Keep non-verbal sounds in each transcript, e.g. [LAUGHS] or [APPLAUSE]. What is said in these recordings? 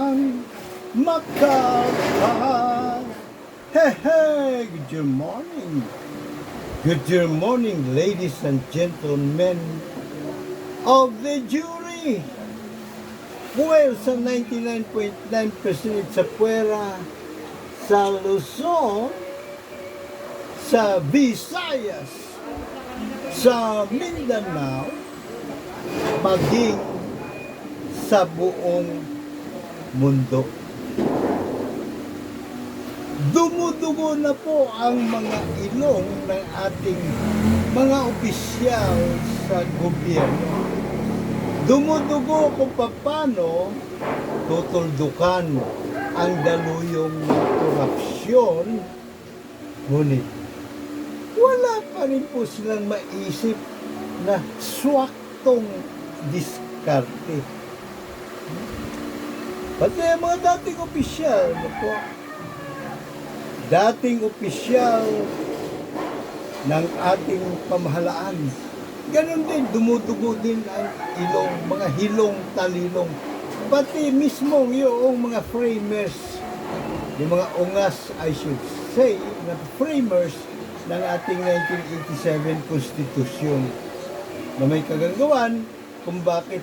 magnasang makaka. Hey, hey, good morning. Good morning, ladies and gentlemen of the jury. Well, sa 99.9% sa Puera, sa Luzon, sa Visayas, sa Mindanao, maging sa buong mundo. Dumudugo na po ang mga ilong ng ating mga opisyal sa gobyerno. Dumudugo kung paano tutuldukan ang daluyong ng korupsyon. Ngunit, wala pa rin po silang maisip na swaktong diskarte. Pati ang mga dating opisyal, ano po, dating opisyal ng ating pamahalaan. Ganon din, dumudugo din ang ilong, mga hilong talilong. Pati mismo yung mga framers, yung mga ungas, I should say, na framers ng ating 1987 Constitution na may kagagawan kung bakit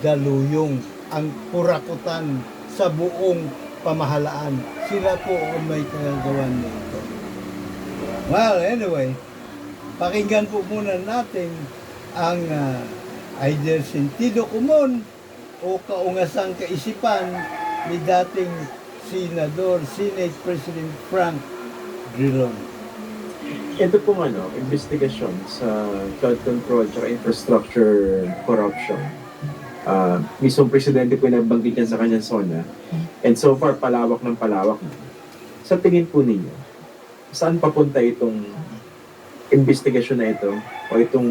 daluyong ang kurakutan sa buong pamahalaan. Sila po ang may kagagawan nito. Well, anyway, pakinggan po muna natin ang ah, either sentido común o kaungasang kaisipan ni dating Senador, Senate President Frank Drilon. Ito pong ano, investigasyon sa flood control infrastructure corruption. Uh, mismong presidente po yung nabanggit yan sa kanyang zona. And so far, palawak ng palawak. Sa tingin po ninyo, saan papunta itong investigasyon na ito o itong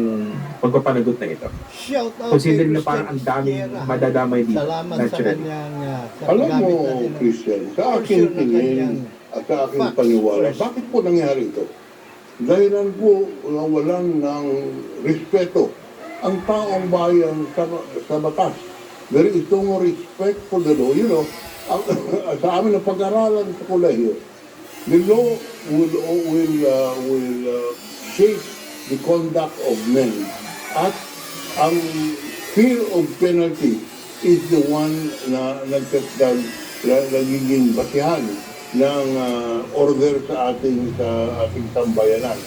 pagpapanagot na ito? Shout out Considering na parang ang daming Sierra. madadamay dito. Salamat sa naturally. kanyang ah, sa Alam paggamit mo, natin ng Christian, sa kanyang tingin at sa aking facts paniwala, bakit po nangyari ito? Dahilan po nawalan ng respeto ang taong bayan sa, sa batas. Is no respect for the law. You know, ang, [LAUGHS] sa amin na pag-aralan sa kolehiyo, the law will, will, uh, will uh, shape the conduct of men. At ang fear of penalty is the one na nagtatag na nagiging basihan ng uh, order sa ating sa ating sambayanan.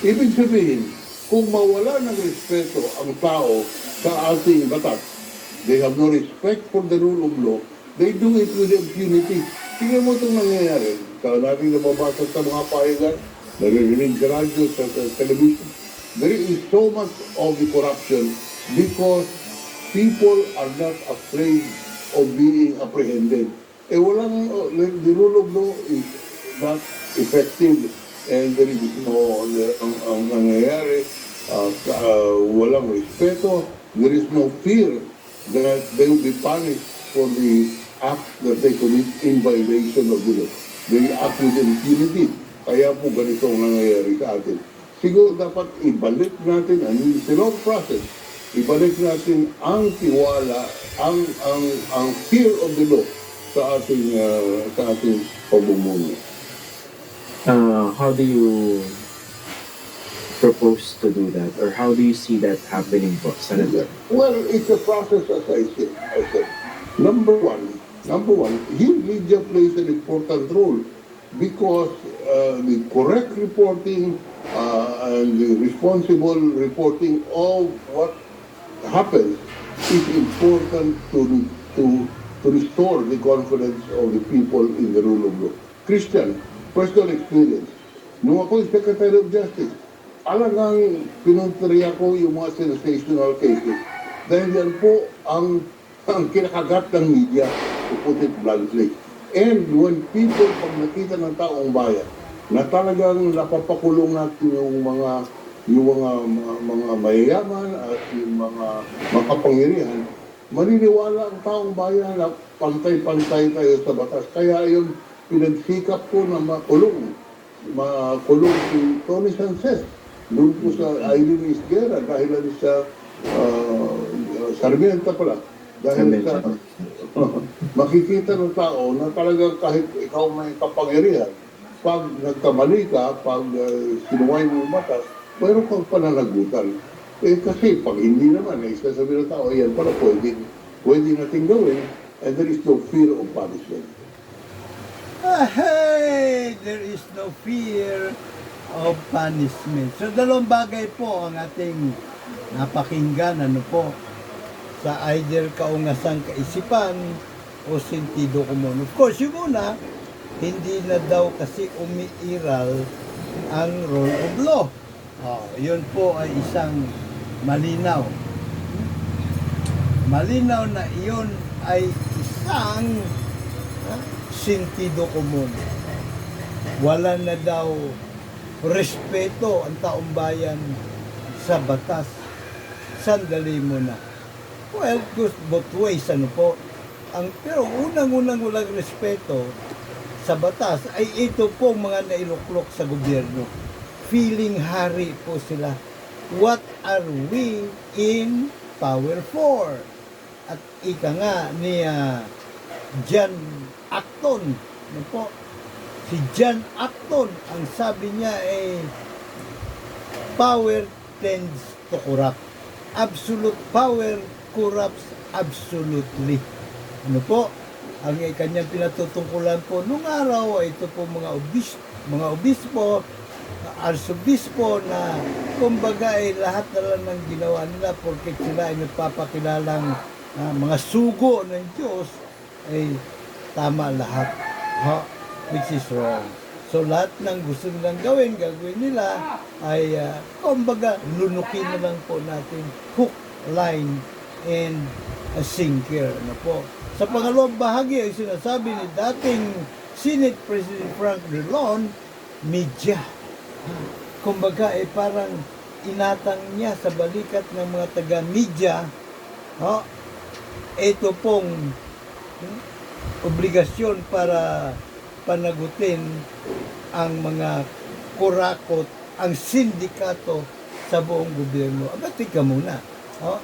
Ibig sabihin, kung mawala ng respeto ang tao sa ating batas, they have no respect for the rule of law, they do it with impunity. Tingnan mo itong nangyayari. Sa natin nababasa sa mga payagan, naririnig sa radyo, sa, sa television, there is so much of the corruption because people are not afraid of being apprehended. Eh walang, uh, the rule of law is not effective and is no, ang, ang nangyayari, uh, uh, walang respeto, there is no fear that they will be punished for the act that they commit in violation of the law. They act with impunity. Kaya po ganito ang nangyayari sa atin. Siguro dapat ibalik natin, and it's a long process, ibalik natin ang tiwala, ang ang ang fear of the law sa ating uh, sa ating pamumuno. Uh, how do you propose to do that? Or how do you see that happening Senator? Well, it's a process as I said. I said. Number one, number one, here media plays an important role because uh, the correct reporting uh, and the responsible reporting of what happens is important to to to restore the confidence of the people in the rule of law. Christian, personal experience. Nung ako yung Secretary of Justice, alagang pinuntury ako yung mga sensational cases. Dahil yan po ang, ang kinakagat ng media, to put it bluntly. And when people, pag nakita ng taong bayan, na talagang napapakulong natin yung mga yung mga mga, mga mayayaman at yung mga makapangyarihan, maniniwala ang taong bayan na pantay-pantay tayo sa batas. Kaya yung pinagsikap ko na makulong, makulong si Tony Sanchez doon po sa Eileen Isguera dahil sa uh, Sarmiento pala. Dahil sa Sarmiento. [LAUGHS] makikita ng tao na talagang kahit ikaw may kapangyarihan, pag nagkamali ka, pag uh, sinuway mo yung batas, mayroon kang pananagutan. Eh kasi pag hindi naman, eh, sasabihin ng tao, yan pala pwede, pwede natin gawin, and there is no fear of punishment. Hey, there is no fear of punishment. So, dalawang bagay po ang ating napakinggan, ano po, sa either kaungasang kaisipan o sentido común. Of course, yung una, hindi na daw kasi umiiral ang rule of law. Oh, yun po ay isang malinaw. Malinaw na iyon ay isang sentido común. Wala na daw respeto ang taong bayan sa batas. Sandali mo na. Well, goes both ways, ano po. Ang, pero unang-unang walang respeto sa batas ay ito po mga nailuklok sa gobyerno. Feeling hari po sila. What are we in power for? At ika nga ni ah, John Acton, ano po, si John Acton, ang sabi niya ay power tends to corrupt. Absolute power corrupts absolutely. Ano po? Ang kanyang pinatutungkulan po nung araw ay ito po mga obis, mga obispo, arsobispo na kumbaga ay lahat na lang ng ginawa nila porque sila ay nagpapakilalang ah, mga sugo ng Diyos ay tama lahat. Ha? Which is wrong. So lahat ng gusto nilang gawin, gagawin nila ay ah, kumbaga lunukin na lang po natin hook, line, and a sinker. Ano po. Sa pangalawang bahagi ay sinasabi ni dating Senate President Frank Drilon, media. Kumbaga ay parang inatang niya sa balikat ng mga taga-media oh, ito pong obligasyon para panagutin ang mga kurakot, ang sindikato sa buong gobyerno. Aba, tika muna. Oh.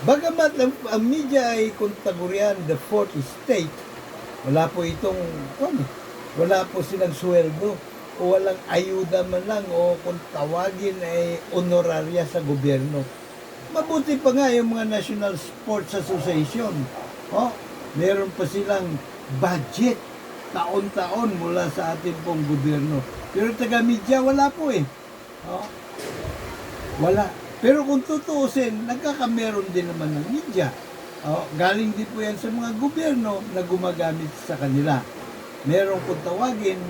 Bagamat ang, ang media ay kung tagurian the fourth estate, wala po itong, ano, wala po silang sweldo o walang ayuda man lang o kung tawagin ay honoraria sa gobyerno. Mabuti pa nga yung mga National Sports Association. Oh, meron pa silang budget taon-taon mula sa ating pong gobyerno. Pero taga-media, wala po eh. Oh, wala. Pero kung tutuusin, nagkakameron din naman ng media. Oh, galing din po yan sa mga gobyerno na gumagamit sa kanila. Meron kung tawagin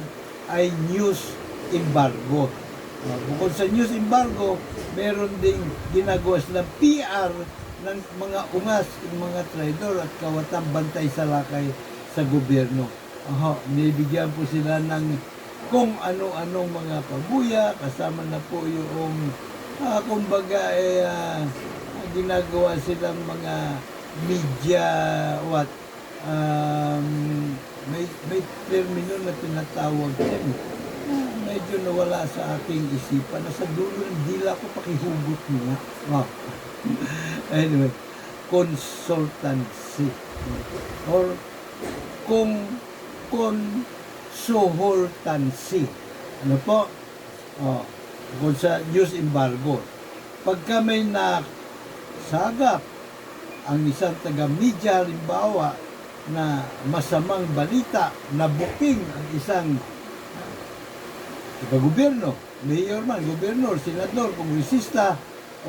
ay news embargo. Oh, bukod sa news embargo, meron ding ginagawa silang PR ng mga ungas, ng mga traidor at kawatang bantay sa lakay sa gobyerno. Aha, nibigyan po sila ng kung ano-anong mga pabuya, kasama na po yung ah, kumbaga eh, ah, ginagawa silang mga media what um, may may termino na tinatawag yan Ah, medyo nawala sa aking isipan nasa dulo ng dila ko pakihugot mo nga oh. [LAUGHS] anyway consultancy. Or kung consultancy. Ano po? Oh kung sa news embargo. Pagka may nasagap ang isang taga-media, halimbawa, na masamang balita, na booking ang isang taga-gobyerno, mayor man, gobernador, senador, kongresista,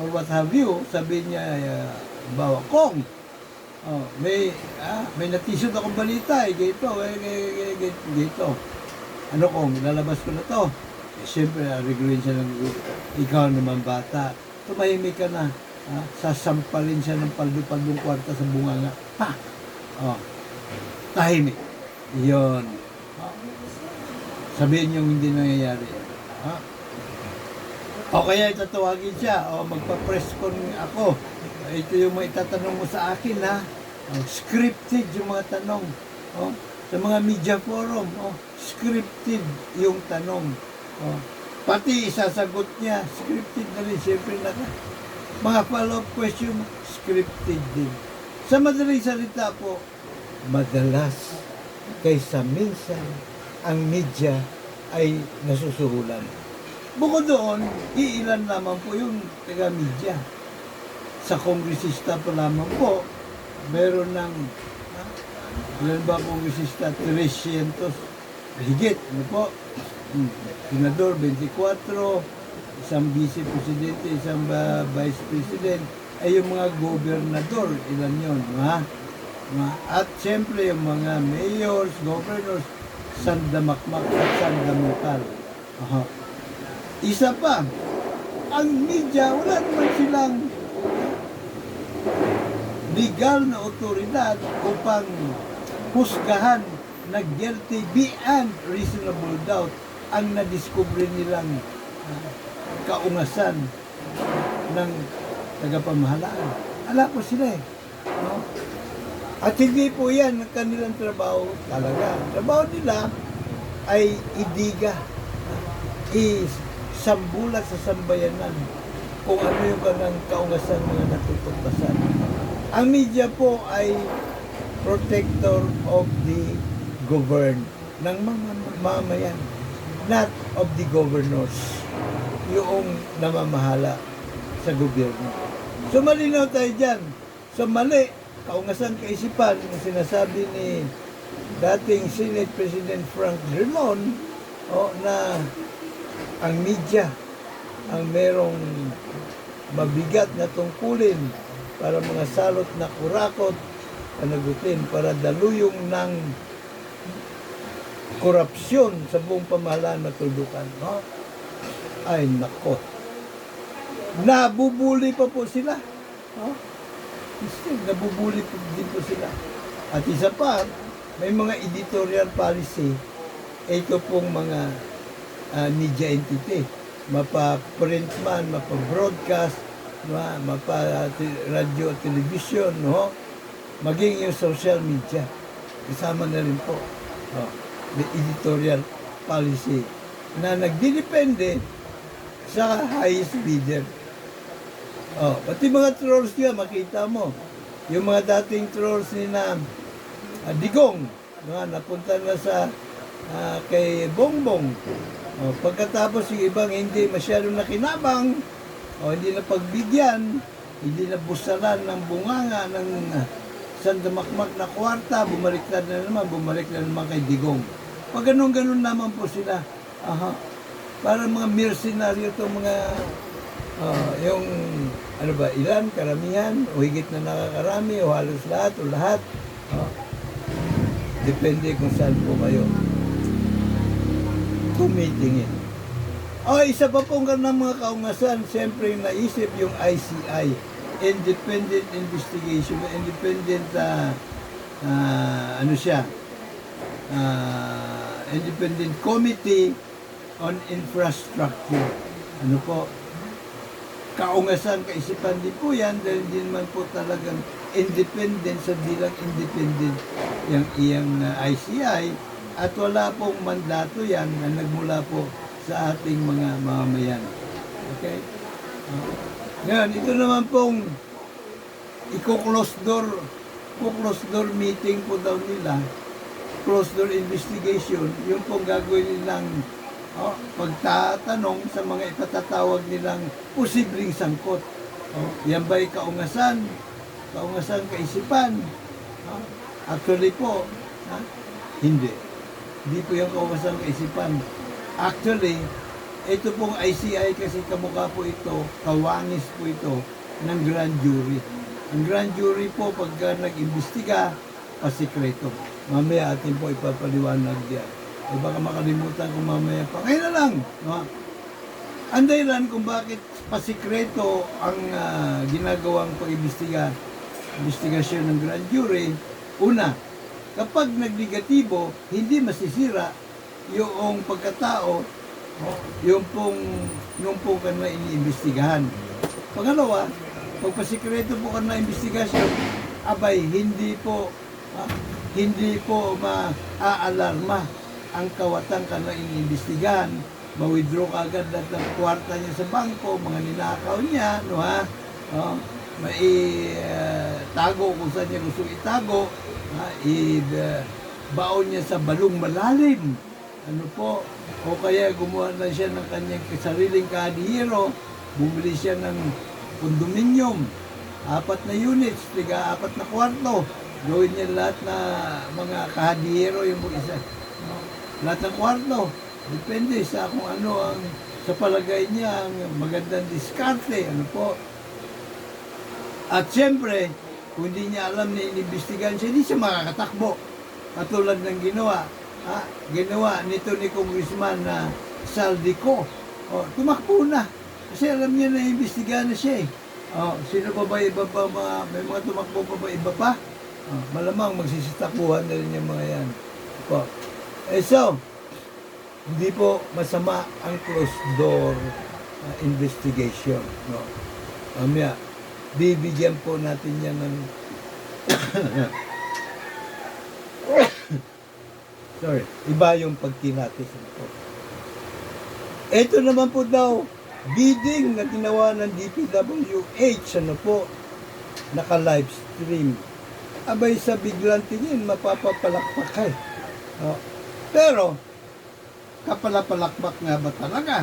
or what have you, sabi niya, uh, bawa, kong, oh, may, ah, may natisod akong balita, eh, gito, eh, eh, gito. Ano kong, lalabas ko na to. Eh, Siyempre, ariguin siya ng ikaw naman bata. Tumahimik ka na. Ha? Sasampalin siya ng paldo-paldong kwarta sa bunganga. Pa! Oh. Tahimik. Yun. Oh. Sabihin niyong hindi nangyayari. O kaya itatawagin siya. O magpa-press con ako. Ito yung mga itatanong mo sa akin ha. Oh, scripted yung mga tanong. Oh, sa mga media forum. Oh, scripted yung tanong. Oh. Pati isasagot niya, scripted na rin, siyempre na Mga follow-up question, scripted din. Sa madaling salita po, madalas kaysa minsan ang media ay nasusuhulan. Bukod doon, iilan lamang po yung taga-media. Sa kongresista pa lamang po, meron ng, ah, ilan ba kongresista? 300, higit, ano po? Hmm. Senador, 24, isang vice presidente, isang ba- vice president, ay yung mga gobernador, ilan yun, ha? Mga- At siyempre yung mga mayors, governors, sandamakmak at sandamukal. Aha. Isa pa, ang media, wala naman silang legal na otoridad upang husgahan na guilty beyond reasonable doubt ang nadiskubre nilang ah, kaungasan ng tagapamahalaan. Ala po sila eh. No? At hindi po yan ang kanilang trabaho talaga. Trabaho nila ay idiga, isambulat sa sambayanan kung ano yung kanilang kaungasan mga natutuklasan. Ang media po ay protector of the governed ng mga mamayan, not of the governors, yung namamahala sa gobyerno. So malinaw tayo dyan. So mali, kaungasan kaisipan yung sinasabi ni dating Senate President Frank Drilon o na ang media ang merong mabigat na tungkulin para mga salot na kurakot panagutin para daluyong ng korupsyon sa buong pamahalaan matuldukan. No? Ay, nako. Nabubuli pa po sila. No? Still, nabubuli po din po sila. At isa pa, may mga editorial policy. Ito pong mga ah, media entity. Mapa-print man, mapa-broadcast, ma- mapa-radio, television, no? maging yung social media. Kasama na rin po. Oh, may editorial policy na nagdidepende sa highest bidder. Oh, pati mga trolls niya, makita mo. Yung mga dating trolls ni na ah, Digong, mga napunta na sa ah, kay Bongbong. Oh, pagkatapos yung ibang hindi masyadong nakinabang, o hindi na pagbigyan, hindi na busalan ng bunganga ng uh, sandamakmak na kwarta, bumaliktad na naman, bumalik na naman kay Digong. Pag ganun-ganun naman po sila, aha, parang mga mercenaryo to mga, ah, yung, ano ba, ilan, karamihan, o higit na nakakarami, o halos lahat, o lahat. Ah, depende kung saan po kayo tumitingin. O, isa pa pong ng mga kaungasan, siyempre yung naisip yung ICI, Independent Investigation, Independent, ah, ah, ano siya, ah, Independent Committee on Infrastructure. Ano po, kaungasan, kaisipan din po yan, dahil din man po talagang independent sa bilang independent yung iyang ah, ICI, at wala pong mandato yan na nagmula po sa ating mga mamamayan. Okay? Ngayon, ito naman pong i-close door, close door meeting po daw nila, close door investigation, yung pong gagawin nilang oh, pagtatanong sa mga ipatatawag nilang posibleng sangkot. Oh, yan ba'y kaungasan? Kaungasan kaisipan? Oh, actually po, ha? hindi. Hindi po yung kaungasan kaisipan. Actually, ito pong ICI kasi kamukha po ito, kawangis po ito ng grand jury. Ang grand jury po pagka nag-imbestiga, pasikreto. Mamaya atin po ipapaliwanag diyan. Eh baka makalimutan ko mamaya pa. Ngayon na lang. No? Ang dahilan kung bakit pasikreto ang ah, ginagawang pag-imbestiga, investigasyon ng grand jury, una, kapag nagligatibo, hindi masisira yung pagkatao, yung pong, nung po ka na iniimbestigahan. Pangalawa, pagpasikreto po ka na investigasyon, abay, hindi po, ah, hindi po maaalarma ang kawatan ka na iniimbestigahan. Ma-withdraw agad lahat ng kwarta niya sa bangko, mga ninakaw niya, no ha? Oh, mai ah, tago kung saan niya gusto itago, i ah, baon niya sa balong malalim. Ano po? O kaya gumawa na siya ng kanyang sariling kahadihiro, bumili siya ng condominium, apat na units, tiga apat na kwarto. Gawin niya lahat na mga kahadihiro yung isa. No? Lahat ng kwarto. Depende sa kung ano ang sa palagay niya ang magandang diskarte. Ano po? At siyempre, kung hindi niya alam na inimbestigahan siya, hindi siya makakatakbo. Katulad ng ginawa. Ha? Ginawa nito ni Congressman na Saldico. O, tumakbo na. Kasi alam niya na imbestigahan na siya eh. O, sino pa ba iba pa? Mga, may mga tumakbo pa ba iba pa? O, malamang magsisitakuhan na rin yung mga yan. Po. Eh so, hindi po masama ang closed door uh, investigation. No? Mamaya, bibigyan po natin yan ng [COUGHS] Sorry, iba yung pagkinatis po. Ito naman po daw, bidding na ginawa ng DPWH, ano po, naka-live stream. Abay sa biglang tingin, mapapapalakpak ka eh. Oh. Pero, kapalapalakpak nga ba talaga?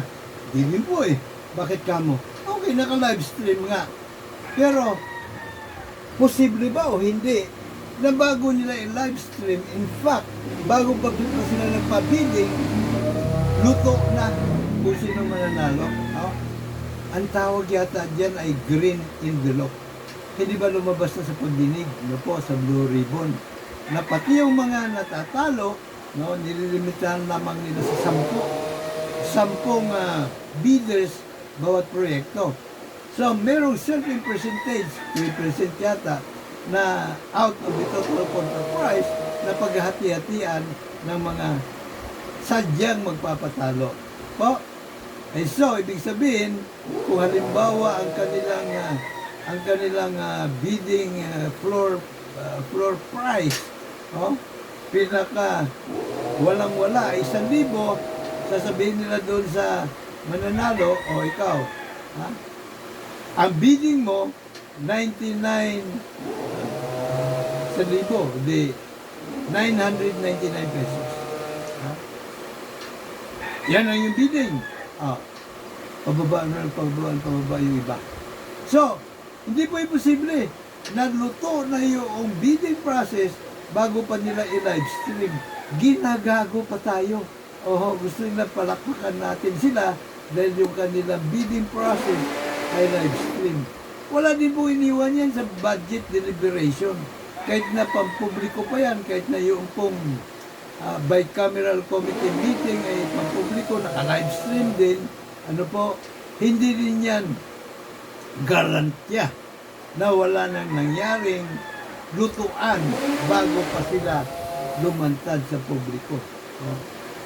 Di rin po eh. Bakit ka mo? Okay, naka-live stream nga. Pero, posible ba o hindi? Na bago nila i-live stream, in fact, bago pa pa sila nagpa-bidding, luto na kung sino mananalo. Oh. Ang tawag yata dyan ay green envelope. Hindi ba lumabas na sa pagdinig no po, sa Blue Ribbon? Na pati yung mga natatalo, no, nililimitahan lamang nila sa sampu. Sampung ah, bidders bawat proyekto. So, merong certain percentage, 3% yata, na out of the total contract price na paghahati-hatian ng mga sadyang magpapatalo. Po, eh so, ibig sabihin, kung halimbawa ang kanilang ah, ang kanilang ah, bidding ah, floor ah, floor price, oh, pinaka walang wala, isang libo, sasabihin nila doon sa mananalo, o ikaw, ha? Ang bidding mo, 99 sa libo, di 999 pesos. Ha? Yan ang yung bidding. Ah, pababa na, pababa, pababa yung iba. So, hindi po imposible. Nagluto na yung bidding process bago pa nila i-live stream. Ginagago pa tayo. Oho, gusto nila palakpakan natin sila dahil yung kanilang bidding process ay live stream. Wala din po iniwan yan sa budget deliberation. Kahit na pampubliko pa yan, kahit na yung pong ah, bicameral committee meeting ay pampubliko, naka-live stream din, ano po, hindi rin yan garantya na wala nang nangyaring lutuan bago pa sila lumantad sa publiko. Oh.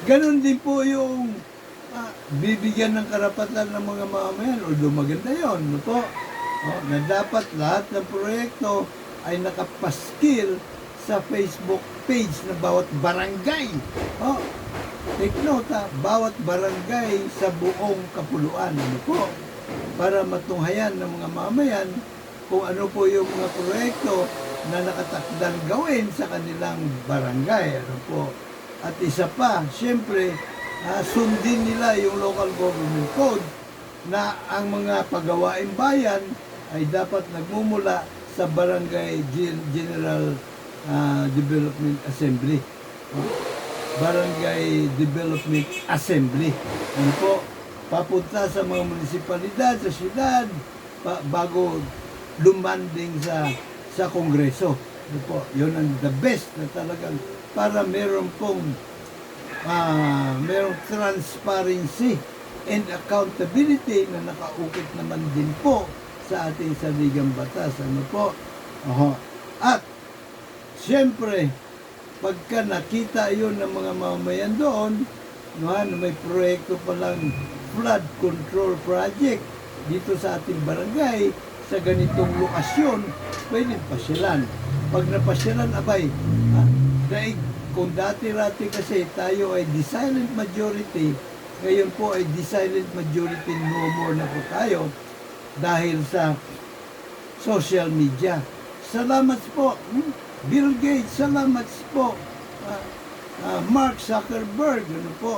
Ganon din po yung bibigyan ng karapatan ng mga mamamayan, although maganda yun, no po? Oh, na dapat lahat ng proyekto ay nakapaskil sa Facebook page ng bawat barangay. Oh, take note ha, bawat barangay sa buong kapuluan. Ano po? Para matunghayan ng mga mamayan kung ano po yung mga proyekto na nakatakdang gawin sa kanilang barangay. Ano po? At isa pa, siyempre, ah, sundin nila yung local government code na ang mga pagawain bayan ay dapat nagmumula sa Barangay Gen- General ah, Development Assembly. Barangay Development Assembly. Ano po? Papunta sa mga munisipalidad, sa syudad, pa- bago lumanding sa sa Kongreso. Ano po? Yun ang the best na talagang para meron pong ah merong transparency and accountability na nakaukit naman din po sa ating saligang batas. Ano po? Oho. At, siyempre, pagka nakita yon ng mga mamamayan doon, no, ha, na may proyekto palang flood control project dito sa ating barangay, sa ganitong lokasyon, pwede pasyalan. Pag napasyalan, abay, ha, dahil kung dati-rati kasi tayo ay silent majority, ngayon po ay silent majority no more na po tayo dahil sa social media. Salamat po. Hmm? Bill Gates, salamat po. Ah, ah, Mark Zuckerberg, ano po.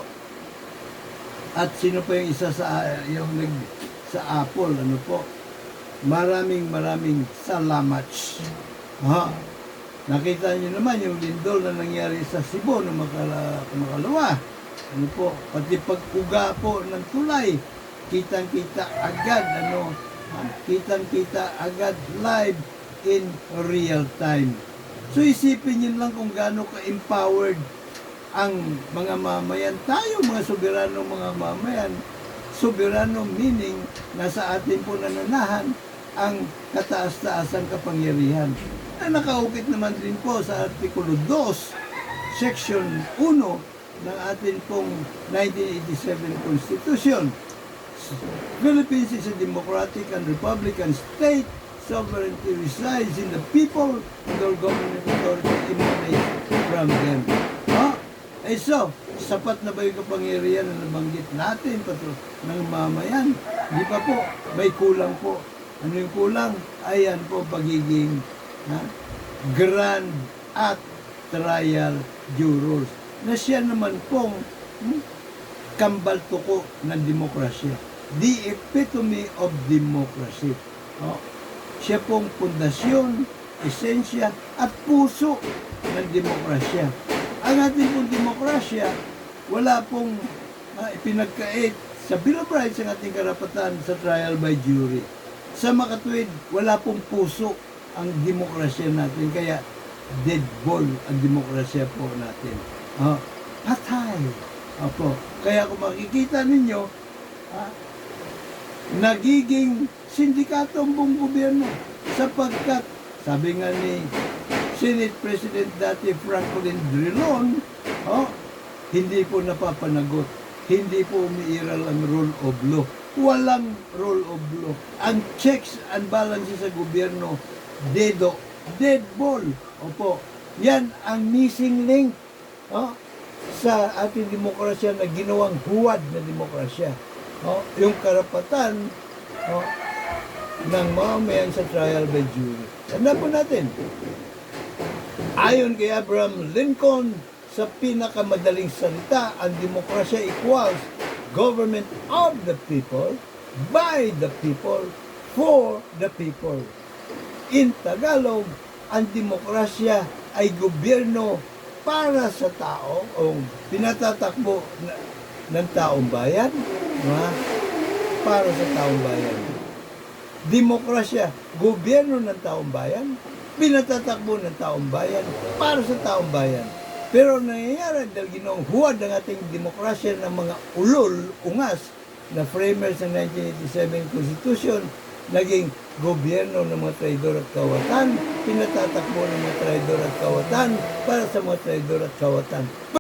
At sino pa yung isa sa yung nag sa Apple, ano po. Maraming maraming salamat. Ha? Nakita niyo naman yung lindol na nangyari sa Cebu na makala, makalawa. Ano po, pati pagkuga po ng tulay, kitang-kita agad, ano, kitang-kita agad live in real time. So isipin niyo lang kung gaano ka-empowered ang mga mamayan. Tayo, mga soberano mga mamayan, soberano meaning nasa atin po nananahan ang kataas-taasang kapangyarihan. Na nakaukit naman din po sa Artikulo 2, Section 1 ng atin pong 1987 Constitution. Philippines is a democratic and republican state. Sovereignty resides in the people and all government authority emanates from them. Ha? Eh so, sapat na ba yung kapangyarihan na nabanggit natin pato ng mamayan? Di ba po? May kulang po. Ano yung kulang? Ayan po pagiging? Grand at trial jurors na siya naman pong hmm, kambal tuko ng demokrasya. The epitome of democracy. Oh, siya pong pundasyon, esensya, at puso ng demokrasya. Ang ating pong demokrasya, wala pong uh, ipinagkait sa Bill of Rights ang ating karapatan sa trial by jury. Sa makatwid, wala pong puso ang demokrasya natin. Kaya, dead ball ang demokrasya po natin. Ah, patay. Opo. Kaya kung makikita ninyo, ah, nagiging sindikato ang buong gobyerno sapagkat sabi nga ni Senate President dati Franklin Drilon, oh, hindi po napapanagot, hindi po umiiral ang rule of law. Walang rule of law. Ang checks and balances sa gobyerno, dedo, dead ball. Opo, yan ang missing link oh, sa ating demokrasya na ginawang huwad na demokrasya. Oh, yung karapatan oh, ng mamayan sa trial by jury. Tanda po natin, ayon kay Abraham Lincoln, sa pinakamadaling salita, ang demokrasya equals government of the people, by the people, for the people. In Tagalog, ang demokrasya ay gobyerno para sa tao o pinatatakbo na- ng taong bayan ha? para sa taong bayan. Demokrasya, gobyerno ng taong bayan, pinatatakbo ng taong bayan para sa taong bayan. Pero ang nangyayari dahil ginawang huwad ng ating demokrasya ng mga ulol, ungas, na framers ng 1987 Constitution, naging gobyerno ng mga traidor at kawatan, pinatatakbo ng mga traidor at kawatan para sa mga traidor at kawatan.